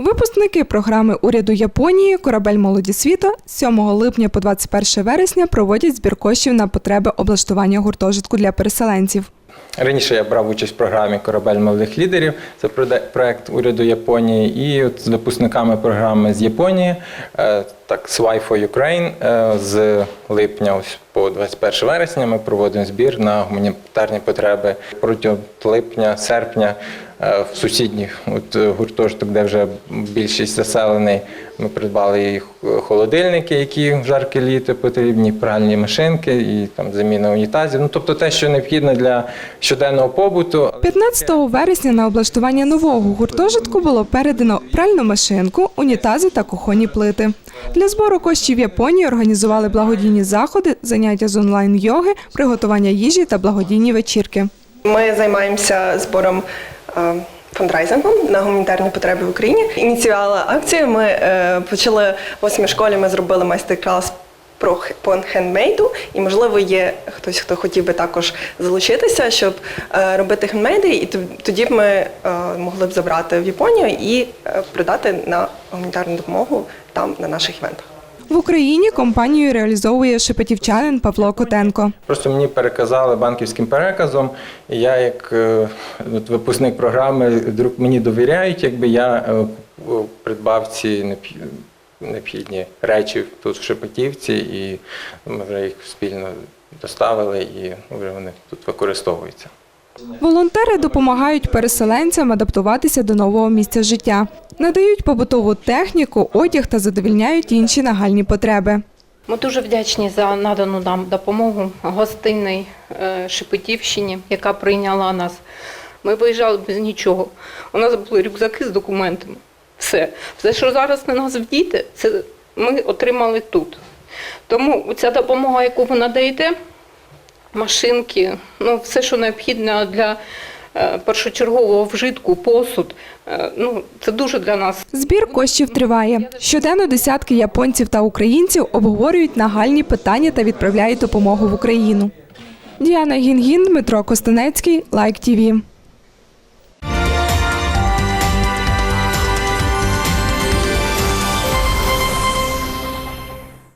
Випускники програми уряду Японії Корабель молоді світу з 7 липня по 21 вересня проводять збір коштів на потреби облаштування гуртожитку для переселенців. Раніше я брав участь в програмі Корабель молодих лідерів. Це проект уряду Японії. І от з випускниками програми з Японії, е, так Ukraine, е, з липня ось по 21 вересня ми проводимо збір на гуманітарні потреби протягом липня, серпня. е, В сусідній от е, гуртожиток, де вже більшість заселений, ми придбали і холодильники, які в жарке літо потрібні, пральні машинки і там заміна унітазів. Ну тобто те, що необхідно для щоденного побуту. 15 вересня на облаштування нового гуртожитку було передано пральну машинку, унітази та кухонні плити. Для збору коштів Японії організували благодійні заходи, заняття з онлайн-йоги, приготування їжі та благодійні вечірки. Ми займаємося збором е, фандрайзингом на гуманітарні потреби в Україні. Ініціювали акцію. Ми е, почали в восьмій школі. Ми зробили майстер-клас про хендмейду, і можливо є хтось, хто хотів би також залучитися, щоб е, робити хендмейди, і тоді б ми е, могли б забрати в Японію і е, продати на гуманітарну допомогу там на наших івентах. В Україні компанію реалізовує шепетівчанин Павло Котенко. Просто мені переказали банківським переказом, і я, як е, от випускник програми, мені довіряють, якби я е, придбав ці необх- необхідні речі тут в Шепетівці, і ми вже їх спільно доставили, і вже вони тут використовуються. Волонтери допомагають переселенцям адаптуватися до нового місця життя, надають побутову техніку, одяг та задовільняють інші нагальні потреби. Ми дуже вдячні за надану нам допомогу гостинній е, Шепетівщині, яка прийняла нас. Ми виїжджали без нічого. У нас були рюкзаки з документами. Все. Все, що зараз на нас вдіти, це ми отримали тут. Тому ця допомога, яку ви надаєте, машинки, ну, все, що необхідно для е, першочергового вжитку, посуд, е, ну, це дуже для нас Збір коштів триває. Щоденно десятки японців та українців обговорюють нагальні питання та відправляють допомогу в Україну. Діана Гінгін, Дмитро Костенецький, Лайк ТІВІ.